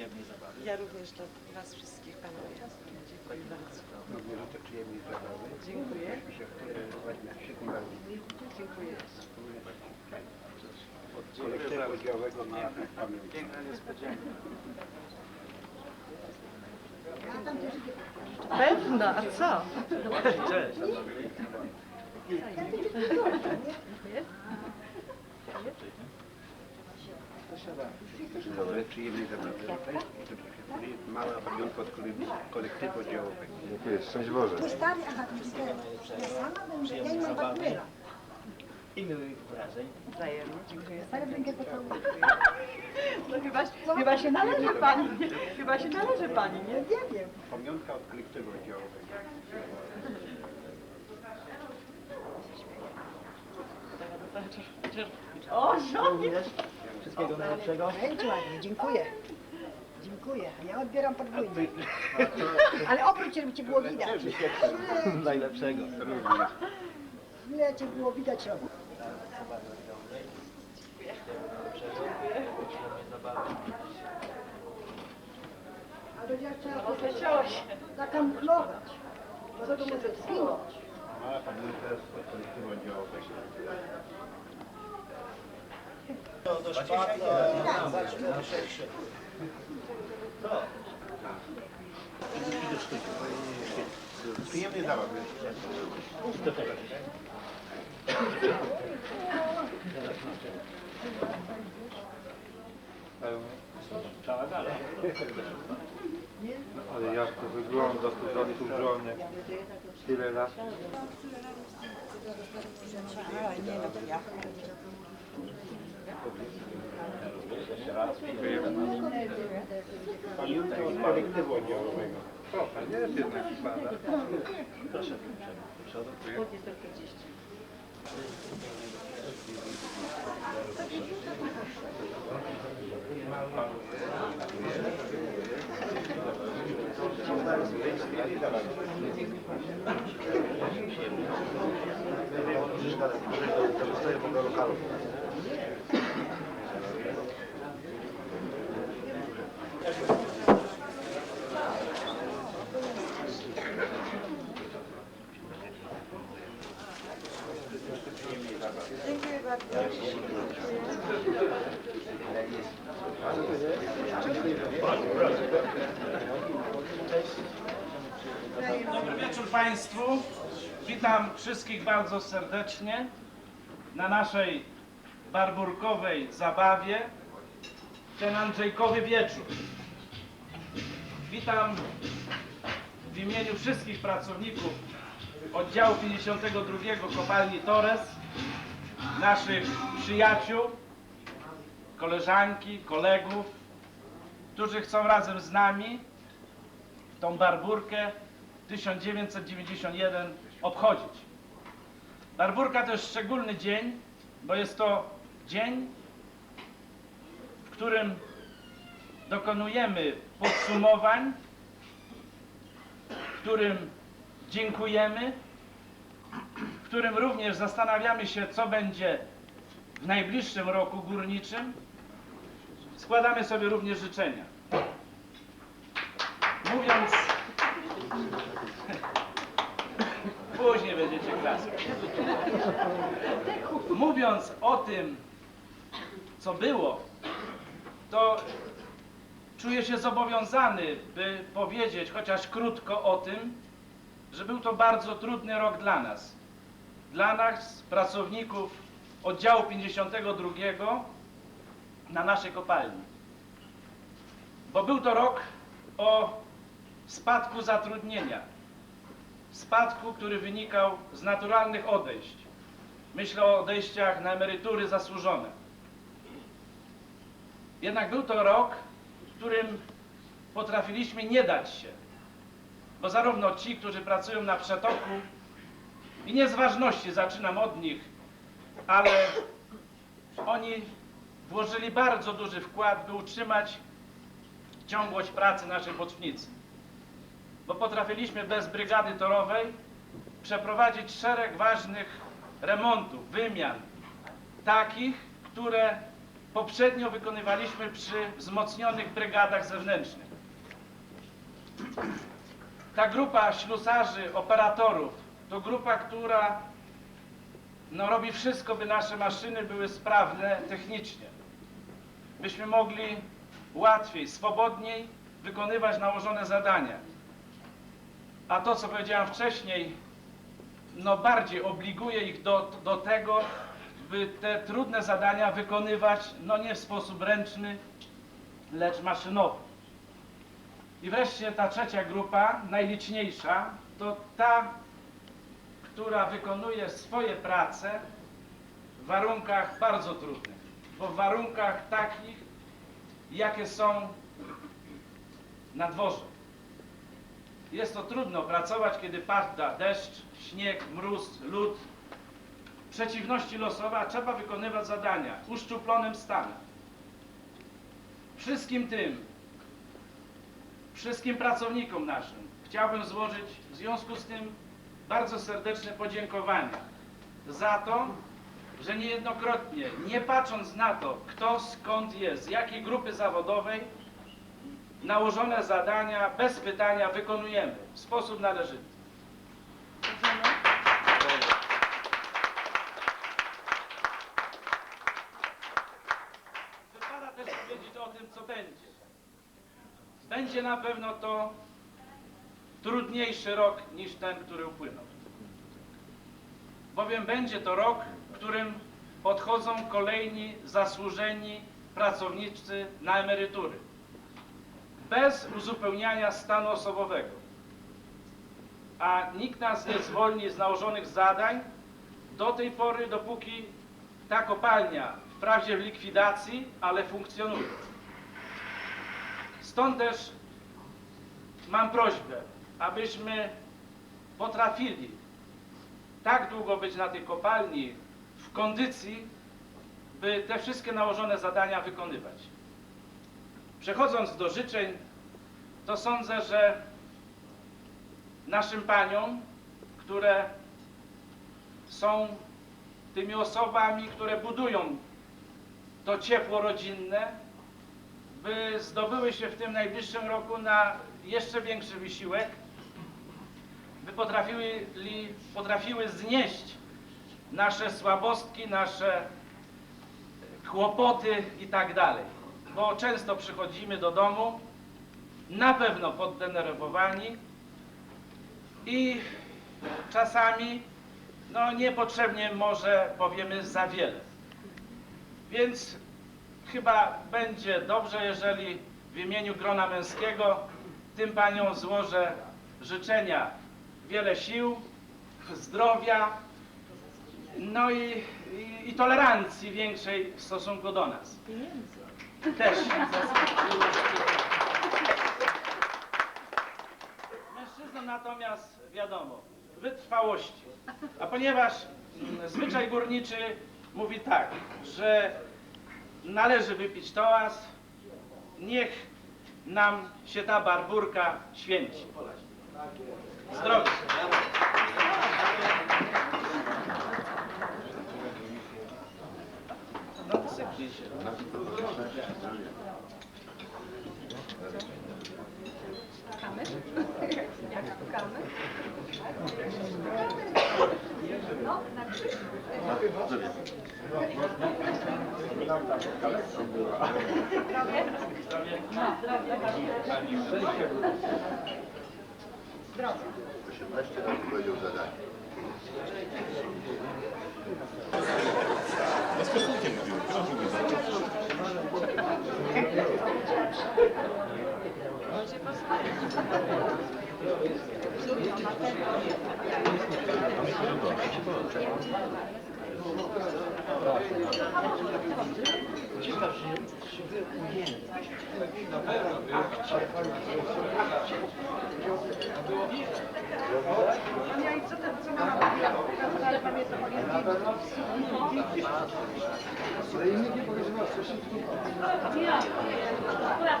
Przyjemnej zabawy. Ja również do Was wszystkich panowie. Dziękuję bardzo. Również to przyjemnie zabawy. Dziękuję. Dziękuję. od kolektywu udziałowego na pamięć. Piękna niespodzianka. Pewno, a co? Cześć. Dzień dobry, przyjemnej zabawy. Mała pamiątka od kolektywu udziałowego. Dziękuję, szczęść Boże. Mój stary awaturystę, ja sama ja nie mam partnera. I miłych wrażeń. Wzajemnie. Dziękuję. Ale będę pocałować. No chyba, chyba się należy Pani. Chyba się należy Pani, nie? Nie wiem. Pamiątka od kolektywu udziałowego. O, żonie! Wszystkiego najlepszego. Będzie ładnie, dziękuję. Dziękuję, a ja odbieram podwójnie. Ale oprócz, żeby cię było widać. Najlepszego. Ile cię było widać. Ale ja trzeba się. zakamuflować. Bo to może zginąć. Mała pamiątka od kolektywu udziałowego. Do, do szpaka. To. Przyjemnej zabawy. Do tego. Cała gala. Ale jak to wygląda, tu zasłużone. Tyle lat. Pamiątka od kolektywu udziałowego. Trochę, nie jest jednak spada. Proszę. Przodu. Dziękuję bardzo. Dobry wieczór Państwu. Witam wszystkich bardzo serdecznie na naszej barburkowej zabawie ten Andrzejkowy wieczór. Witam w imieniu wszystkich pracowników oddziału 52 kopalni Torres, naszych przyjaciół, koleżanki, kolegów, którzy chcą razem z nami tą barburkę 1991 obchodzić. Barburka to jest szczególny dzień, bo jest to dzień, w którym dokonujemy podsumowań, w którym dziękujemy, w którym również zastanawiamy się, co będzie w najbliższym roku górniczym. Składamy sobie również życzenia. Mówiąc Później będziecie klaskać. Mówiąc o tym, co było, to czuję się zobowiązany, by powiedzieć chociaż krótko o tym, że był to bardzo trudny rok dla nas. Dla nas, pracowników oddziału 52 na naszej kopalni. Bo był to rok o spadku zatrudnienia spadku, który wynikał z naturalnych odejść. Myślę o odejściach na emerytury zasłużone. Jednak był to rok, w którym potrafiliśmy nie dać się. Bo zarówno ci, którzy pracują na przetoku, i nie z ważności zaczynam od nich, ale oni włożyli bardzo duży wkład, by utrzymać ciągłość pracy naszej bocznicy. Bo potrafiliśmy bez brygady torowej przeprowadzić szereg ważnych remontów, wymian, takich, które poprzednio wykonywaliśmy przy wzmocnionych brygadach zewnętrznych. Ta grupa ślusarzy, operatorów to grupa, która no, robi wszystko, by nasze maszyny były sprawne technicznie. Byśmy mogli łatwiej, swobodniej wykonywać nałożone zadania. A to, co powiedziałem wcześniej, no bardziej obliguje ich do, do tego, by te trudne zadania wykonywać no nie w sposób ręczny, lecz maszynowy. I wreszcie ta trzecia grupa, najliczniejsza, to ta, która wykonuje swoje prace w warunkach bardzo trudnych, w warunkach takich, jakie są na dworze. Jest to trudno pracować, kiedy pada deszcz, śnieg, mróz, lód. Przeciwności losowe, a trzeba wykonywać zadania w uszczuplonym stanie. Wszystkim tym, wszystkim pracownikom naszym chciałbym złożyć w związku z tym bardzo serdeczne podziękowania za to, że niejednokrotnie, nie patrząc na to, kto skąd jest, z jakiej grupy zawodowej, nałożone zadania bez pytania wykonujemy w sposób należyty. Wypada też powiedzieć o tym, co będzie. Będzie na pewno to trudniejszy rok niż ten, który upłynął. Bowiem będzie to rok, którym odchodzą kolejni zasłużeni pracownicy na emerytury. Bez uzupełniania stanu osobowego. A nikt nas nie zwolni z nałożonych zadań do tej pory, dopóki ta kopalnia, wprawdzie w likwidacji, ale funkcjonuje. Stąd też mam prośbę, abyśmy potrafili tak długo być na tej kopalni w kondycji, by te wszystkie nałożone zadania wykonywać. Przechodząc do życzeń, to sądzę, że naszym paniom, które są tymi osobami, które budują to ciepło rodzinne, by zdobyły się w tym najbliższym roku na jeszcze większy wysiłek, by potrafiły, potrafiły znieść nasze słabostki, nasze kłopoty i tak dalej. Bo często przychodzimy do domu na pewno poddenerwowani i czasami no niepotrzebnie może powiemy za wiele. Więc chyba będzie dobrze, jeżeli w imieniu grona męskiego tym paniom złożę życzenia wiele sił, zdrowia, no i, i, i tolerancji większej w stosunku do nas. Też. Mężczyznom natomiast wiadomo, wytrwałości. A ponieważ mm, zwyczaj górniczy mówi tak, że należy wypić toast, niech nam się ta barburka święci. Zdrowie. No, sypnij się. Zdrowie. 18 lat powiedział zadanie. Ciekaw, że żeby ujęty na pewno był akcie, akcie, a było widać. Ja i co tam, co mama powiedziała, ale pamiętam, on jest dzieci. Ale innych nie pokazywała, coś się tu... Ja, akurat.